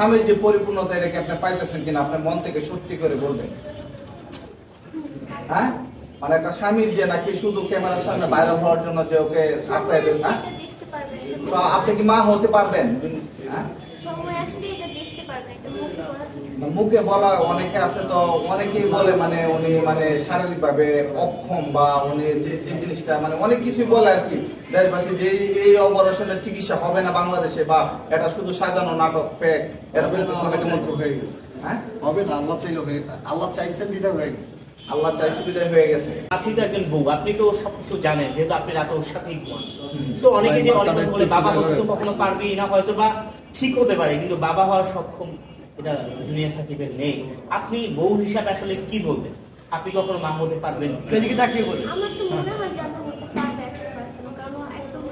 স্বামীর যে পরিপূর্ণতা এটাকে আপনি পাইতেছেন কিনা? আপনার মন থেকে সত্যি করে বলবেন। হ্যাঁ? মানে একটা স্বামীর যে নাকি শুধু ক্যামেরার সামনে ভাইরাল হওয়ার জন্য যে ওকে আটকায় দেন না? তো আপনি কি মা হতে পারবেন? হ্যাঁ? সময় আসলে এটা দেখতে পারবে এটা মুখে বলা অনেকে আছে তো অনেকেই বলে মানে উনি মানে শারীরিক ভাবে অক্ষম বা উনি যে যে জিনিসটা মানে অনেক কিছু বলে আর কি। দেশবাসী যে এই- অপারেশনের চিকিৎসা হবে না বাংলাদেশে বা এটা শুধু সাজানো নাটক ফেক এরকম হয়ে গেছে। হ্যাঁ হবে না আল্লাহ চাইলে হয়ে আল্লাহ চাইছেন বিধায় হয়ে গেছে। আল্লাহ চাইছে বিদায় হয়ে গেছে। আপনি তো একজন বউ আপনি তো সবকিছু জানেন যেহেতু আপনি রাতে ওর সাথেই ঘুমান তো অনেকে যে অনেকে বলে বাবা হতে তো কখনো পারবি না হয়তো বা ঠিক হতে পারে কিন্তু বাবা হওয়ার সক্ষম এটা জুনিয়র সাকিবের নেই। আপনি বউ হিসাবে আসলে কি বলবেন? আপনি কখনো মা হতে পারবেন এদিকে তাকিয়ে বলেন আমার তো মনে হয় যে আমি হতে পারবে একশো পার্সেন্ট কারণ ও একদম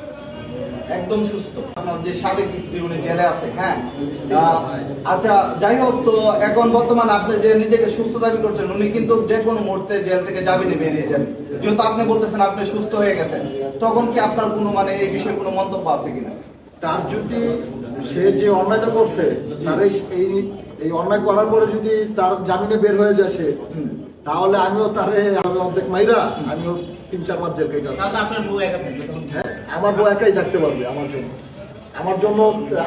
একদম সুস্থ। আপনার যে সাবেক স্ত্রী উনি জেলে আছে হ্যাঁ? আচ্ছা যাই হোক তো এখন বর্তমান আপনি যে নিজেকে সুস্থ দাবি করছেন উনি কিন্তু যে কোনো মুহূর্তে জেল থেকে যাবেনি বেরিয়ে যাবেন। যেহেতু আপনি বলতেছেন আপনি সুস্থ হয়ে গেছেন তখন কি আপনার কোনো মানে এই বিষয়ে কোনো মন্তব্য আছে কিনা? তার যদি সে যে অন্যায়টা করছে তার এই অন্যায় করার পরে যদি তার জামিনে বের হয়ে যাচ্ছে। তাহলে আমিও তারে আমি অর্ধেক মাইরা আমিও তিন চার মাস জেল কেটে একা? হ্যাঁ আমার বউ একাই থাকতে পারবে আমার জন্য। আমার জন্য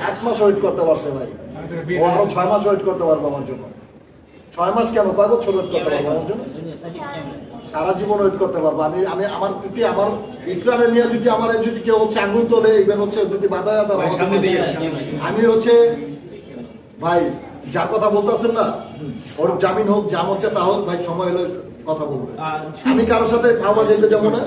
আট মাস ওয়েট করতে পারছে ভাই। ও আরও ছয় মাস ওয়েট করতে পারবে আমার জন্য। ছয় মাস কেন? কয় বছর ওয়েট করতে পারবে আমার জন্য। সারা জীবন ওয়েট করতে পারব। আমি আমি আমার যদি আমার ইন্টারে নিয়ে যদি আমার যদি কেউ হচ্ছে আঙুল তোলে ইভেন হচ্ছে যদি বাধা বাধা আমি হচ্ছে ভাই যার কথা বলতেছেন না ওর জামিন হোক জাম হচ্ছে তা হোক ভাই সময় হলে কথা বলবে। আমি কারোর সাথে খাওয়া যাইতে যাব না।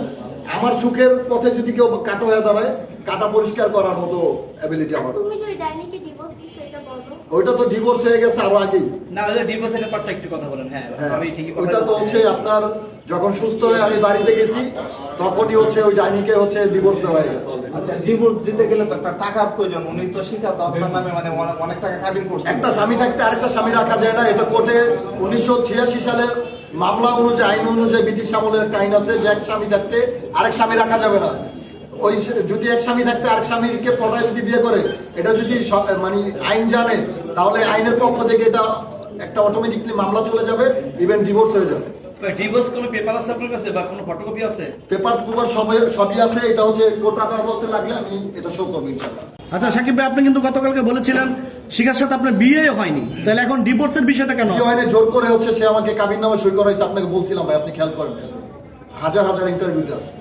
আমার সুখের পথে যদি কেউ কাটা হয়ে দাঁড়ায় কাটা পরিষ্কার করার মতো অ্যাবিলিটি আমার। তুমি যে ওই ডাইনিকে ডিভোর্স দিছো এটা বলো। ওইটা তো ডিভোর্স হয়ে গেছে আরও আগেই। না ওই যে ডিভোর্সের ব্যাপারটা একটু কথা বলেন। হ্যাঁ হ্যাঁ, আমি ঠিকই কথা ওইটা তো হচ্ছে আপনার যখন সুস্থ হয়ে আমি বাড়িতে গেছি তখনই হচ্ছে ওই ডাইনিকে হচ্ছে ডিভোর্স দেওয়া হয়ে গেছে। আচ্ছা ডিভোর্স দিতে গেলে তো একটা টাকার প্রয়োজন। উনি তো শিখা তো আপনার নামে মানে অনেক- টাকা কাবিন করছেন একটা স্বামী থাকতে আরেকটা স্বামী রাখা যায় না। এটা কোর্টে উনিশশো ছিয়াশি সালের মামলা অনুযায়ী, আইন অনুযায়ী ব্রিটিশ আমলের আইন আছে যে এক স্বামী থাকতে আরেক স্বামী রাখা যাবে না। ওই যদি এক স্বামী থাকতে আরেক স্বামীকে পটায় যদি বিয়ে করে, এটা যদি মানে আইন জানে, তাহলে আইনের পক্ষ থেকে এটা একটা অটোমেটিকলি মামলা চলে যাবে ইভেন ডিভোর্স হয়ে যাবে। ডিভোর্স কোনো পেপার আছে আপনার কাছে বা কোনো ফটোকপি আছে? পেপার পেপার সবই সবই আছে। এটা হচ্ছে কোর্ট আদালতে লাগলে আমি এটা শো করব ইনশাল্লাহ আচ্ছা সাকিব ভাই আপনি কিন্তু গতকালকে বলেছিলেন শিখার সাথে আপনার বিয়ে হয়নি। তাহলে এখন ডিভোর্সের বিষয়টা কেন? কি হয়নি জোর করে হচ্ছে সে আমাকে কাবিন নামে সই করাইছে আপনাকে বলছিলাম ভাই আপনি খেয়াল করেন হাজার হাজার ইন্টারভিউতে আছে।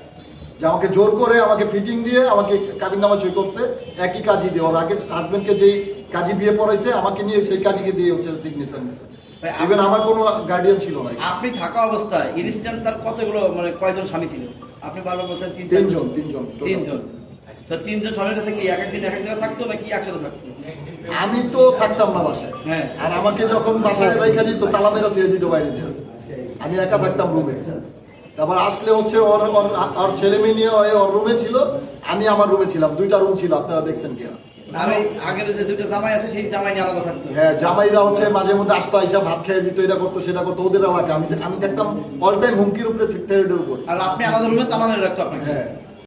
যে আমাকে জোর করে আমাকে ফিটিং দিয়ে আমাকে কাবিন নামা সই করছে একই কাজই দিয়ে ওর আগে হাজবেন্ডকে যেই কাজী বিয়ে পড়াইছে আমাকে নিয়ে সেই কাজীকে দিয়ে হচ্ছে সিগনেচার নিছে। ইভেন আমার কোনো গার্ডিয়ান ছিল না। আপনি থাকা অবস্থায় ইনস্ট্যান্ট তার কতগুলো মানে কয়জন স্বামী ছিল? আপনি বারবার বলছেন তিন তিনজন তিনজন তিনজন। তো তিনজন স্বামীর কাছে কি এক একদিন এক এক জায়গায় থাকতো নাকি একসাথে থাকতো? আমি তো থাকতাম না বাসায়। হ্যাঁ। আর আমাকে যখন বাসায় রেখা দিত তালা মেরা দিয়ে দিত বাইরে দিয়ে। আমি একা থাকতাম রুমে। তারপর আসলে হচ্ছে ওর- ওর ছেলে মেয়ে নিয়ে ওর রুমে ছিল। আমি আমার রুমে ছিলাম। দুইটা রুম ছিল আপনারা দেখছেন কি আর ওই আগের যে দুটো জামাই আছে সেই জামাই আলাদা থাকতো। হ্যাঁ জামাইরা হচ্ছে মাঝে মধ্যে আসতো আইসা ভাত খেয়ে দিত এটা করতো সেটা করতো ওদের এলাকা আমি আমি দেখতাম অল টাইম হুমকির উপরে আর আপনি আলাদা রুমে তালা মেরে রাখতো আপনাকে। হ্যাঁ।